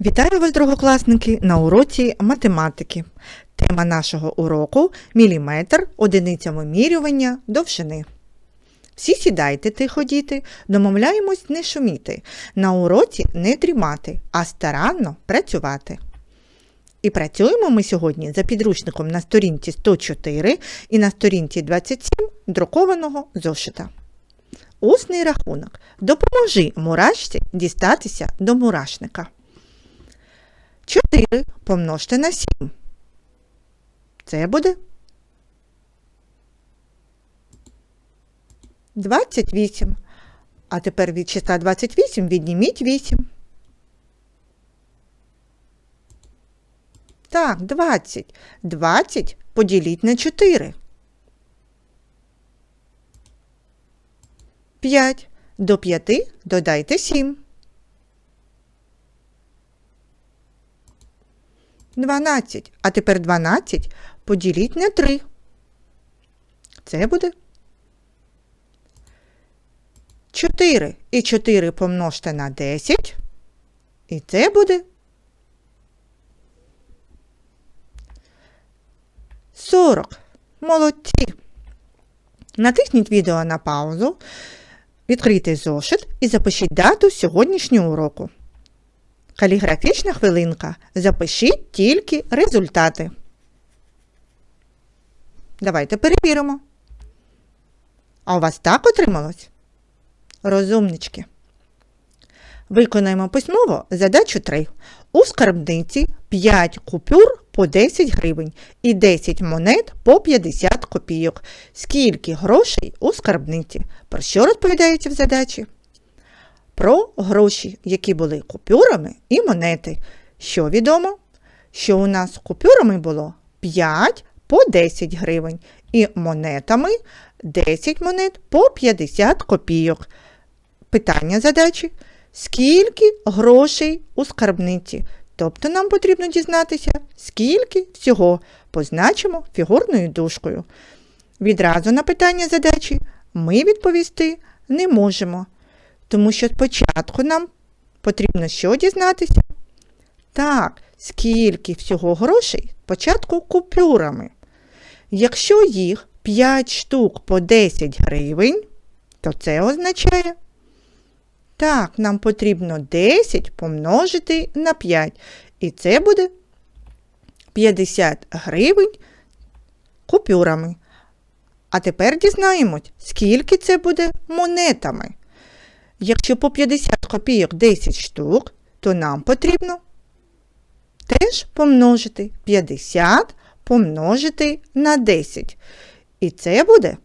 Вітаю вас, другокласники, на уроці математики. Тема нашого уроку міліметр, одиниця вимірювання довжини. Всі сідайте тихо, діти, домовляємось не шуміти, на уроці не дрімати, а старанно працювати. І працюємо ми сьогодні за підручником на сторінці 104 і на сторінці 27 друкованого зошита. Усний рахунок. Допоможи мурашці дістатися до мурашника. 4 помножте на 7. Це буде 28. А тепер від числа 28 відніміть 8. Так, 20. 20 поділіть на 4. 5. До 5 додайте 7. 12. А тепер 12 поділіть на 3. Це буде 4. І 4 помножте на 10. І це буде 40. Молодці. Натисніть відео на паузу, відкрийте зошит і запишіть дату сьогоднішнього уроку. Каліграфічна хвилинка. Запишіть тільки результати. Давайте перевіримо. А у вас так отрималось? Розумнички. Виконаємо письмово задачу 3. У скарбниці 5 купюр по 10 гривень і 10 монет по 50 копійок. Скільки грошей у скарбниці? Про що розповідається в задачі? Про гроші, які були купюрами і монети. Що відомо? Що у нас купюрами було 5 по 10 гривень і монетами 10 монет по 50 копійок. Питання задачі. Скільки грошей у скарбниці? Тобто нам потрібно дізнатися, скільки всього позначимо фігурною дужкою. Відразу на питання задачі ми відповісти не можемо, тому що спочатку нам потрібно що дізнатися? Так, скільки всього грошей спочатку купюрами. Якщо їх 5 штук по 10 гривень, то це означає так, нам потрібно 10 помножити на 5. І це буде 50 гривень купюрами. А тепер дізнаємось, скільки це буде монетами. Якщо по 50 копійок 10 штук, то нам потрібно теж помножити 50 помножити на 10. І це буде.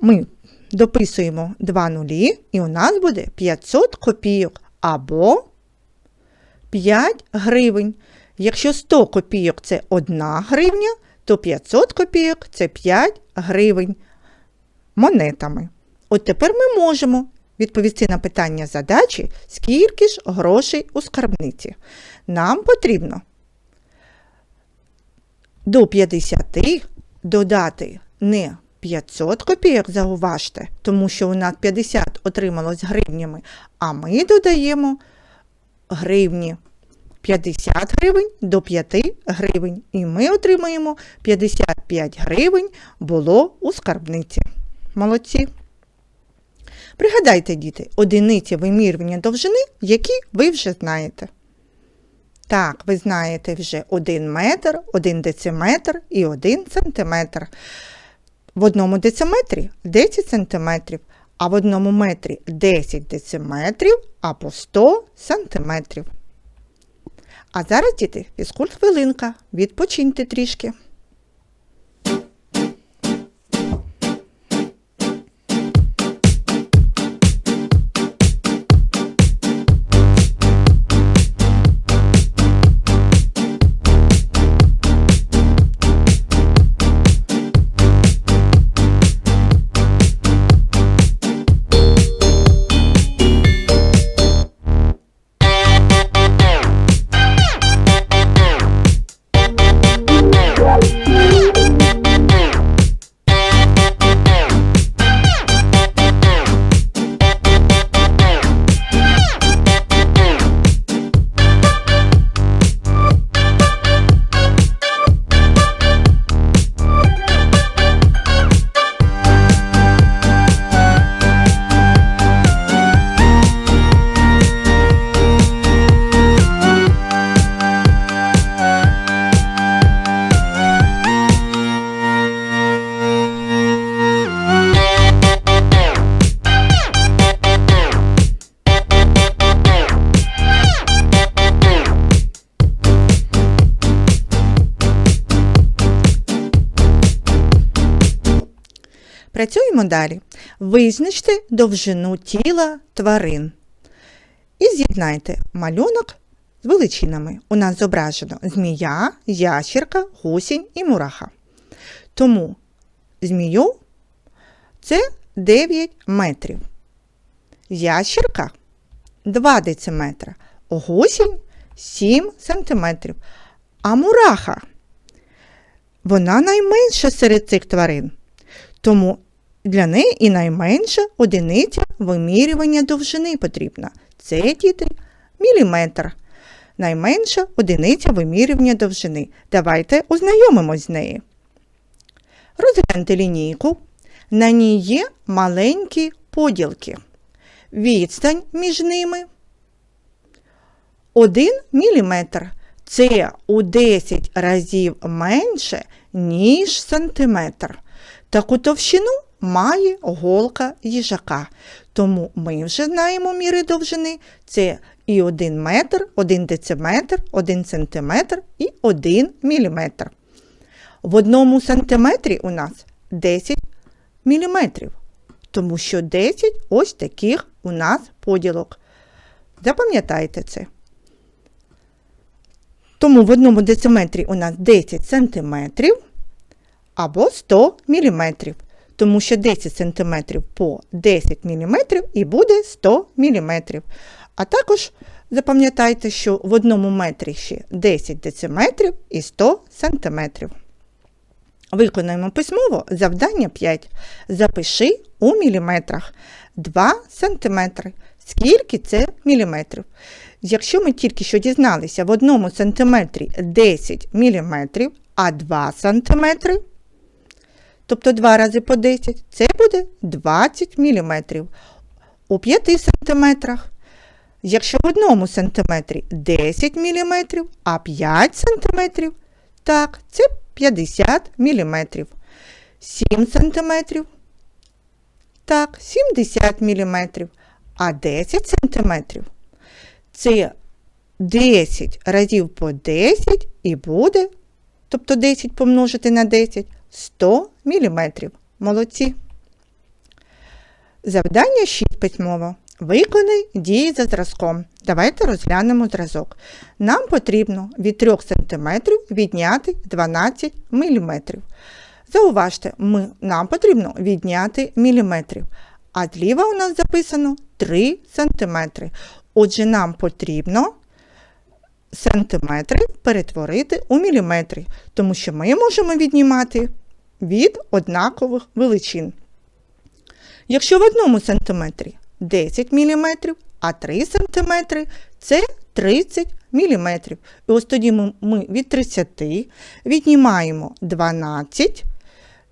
Ми дописуємо 2 нулі, і у нас буде 500 копійок або 5 гривень. Якщо 100 копійок це 1 гривня, то 500 копійок це 5 гривень монетами. От тепер ми можемо відповісти на питання задачі, скільки ж грошей у скарбниці. Нам потрібно до 50 додати не 500 копійок, зауважте, тому що у нас 50 отрималось гривнями, а ми додаємо гривні 50 гривень до 5 гривень. І ми отримаємо 55 гривень було у скарбниці. Молодці. Пригадайте, діти, одиниці вимірювання довжини, які ви вже знаєте. Так, ви знаєте вже 1 метр, 1 дециметр і 1 сантиметр. В одному дециметрі 10 сантиметрів, а в одному метрі 10 дециметрів, а по 100 сантиметрів. А зараз, діти, фізкульт хвилинка. Відпочиньте трішки. Працюємо далі. Визначте довжину тіла тварин. І з'єднайте малюнок з величинами. У нас зображено змія, ящерка, гусінь і мураха. Тому змію це 9 метрів. Ящерка 2 дециметра, гусінь 7 сантиметрів. А мураха вона найменша серед цих тварин. Тому для неї і найменша одиниця вимірювання довжини потрібна. Це діти міліметр. Найменша одиниця вимірювання довжини. Давайте ознайомимось з нею. Розгляньте лінійку. На ній є маленькі поділки. Відстань між ними 1 міліметр. Це у 10 разів менше, ніж сантиметр. Таку товщину має голка їжака. Тому ми вже знаємо міри довжини. Це і 1 метр, 1 дециметр, 1 сантиметр і 1 міліметр. В одному сантиметрі у нас 10 міліметрів, тому що 10 ось таких у нас поділок. Запам'ятайте це. Тому в одному дециметрі у нас 10 сантиметрів або 100 міліметрів. Тому що 10 сантиметрів по 10 міліметрів і буде 100 міліметрів. А також запам'ятайте, що в одному метрі ще 10 дециметрів і 100 сантиметрів. Виконаємо письмово завдання 5. Запиши у міліметрах 2 сантиметри. Скільки це міліметрів? Якщо ми тільки що дізналися в одному сантиметрі 10 міліметрів, а 2 сантиметри, тобто 2 рази по 10, це буде 20 міліметрів. У 5 сантиметрах, якщо в одному сантиметрі 10 міліметрів, а 5 сантиметрів, так, це 50 міліметрів. 7 сантиметрів, так, 70 міліметрів, а 10 сантиметрів це 10 разів по 10 і буде, тобто 10 помножити на 10, 100 мм. Молодці. Завдання 6 письмово. Виконай дії за зразком. Давайте розглянемо зразок. Нам потрібно від 3 см відняти 12 мм. Зауважте, ми, нам потрібно відняти міліметрів, а зліва у нас записано 3 см. Отже, нам потрібно сантиметри перетворити у міліметри, тому що ми можемо віднімати від однакових величин. Якщо в одному сантиметрі 10 мм, а 3 см це 30 мм. І ось тоді ми, від 30 віднімаємо 12,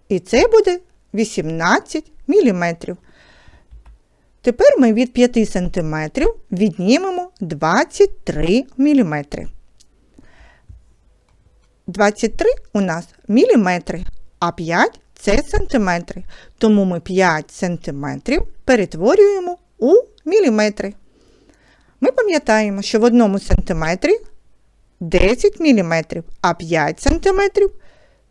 і це буде 18 мм. Тепер ми від 5 см віднімемо 23 мм. 23 у нас міліметри, а 5 це сантиметри. Тому ми 5 сантиметрів перетворюємо у міліметри. Ми пам'ятаємо, що в одному сантиметрі 10 мм, а 5 сантиметрів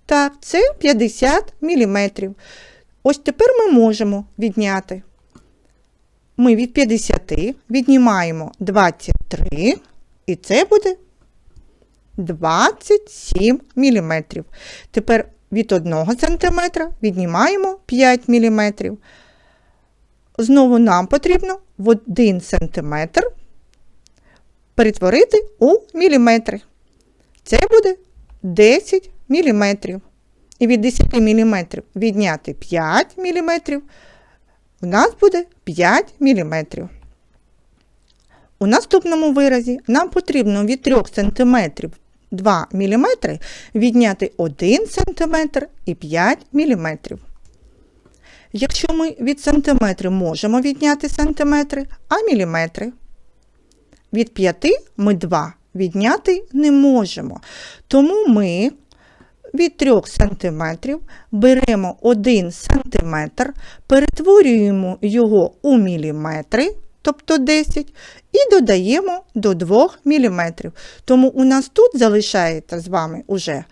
так, це 50 мм. Ось тепер ми можемо відняти ми від 50 віднімаємо 23, і це буде 27 мм. Тепер від 1 см віднімаємо 5 мм. Знову нам потрібно в 1 см перетворити у міліметри. Це буде 10 мм. І від 10 мм відняти 5 мм у нас буде 5 мм. У наступному виразі нам потрібно від 3 см 2 мм відняти 1 см і 5 мм. Якщо ми від сантиметри можемо відняти сантиметри, а міліметри. Від 5 ми 2 відняти не можемо. Тому ми від 3 см беремо 1 см, перетворюємо його у міліметри, тобто 10, і додаємо до 2 мм. Тому у нас тут залишається з вами уже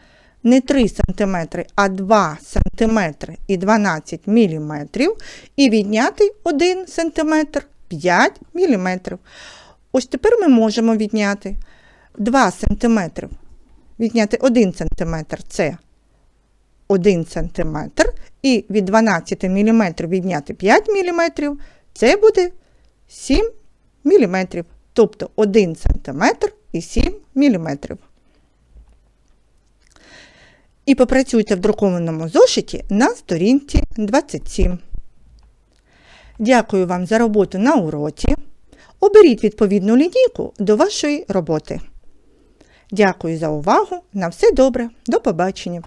не 3 см, а 2 см і 12 мм і відняти 1 см 5 мм. Ось тепер ми можемо відняти 2 см. Відняти 1 см це 1 см. І від 12 мм відняти 5 мм це буде 7 мм. Тобто 1 см і 7 мм. І попрацюйте в друкованому зошиті на сторінці 27. Дякую вам за роботу на уроці. Оберіть відповідну лінійку до вашої роботи. Дякую за увагу. На все добре. До побачення.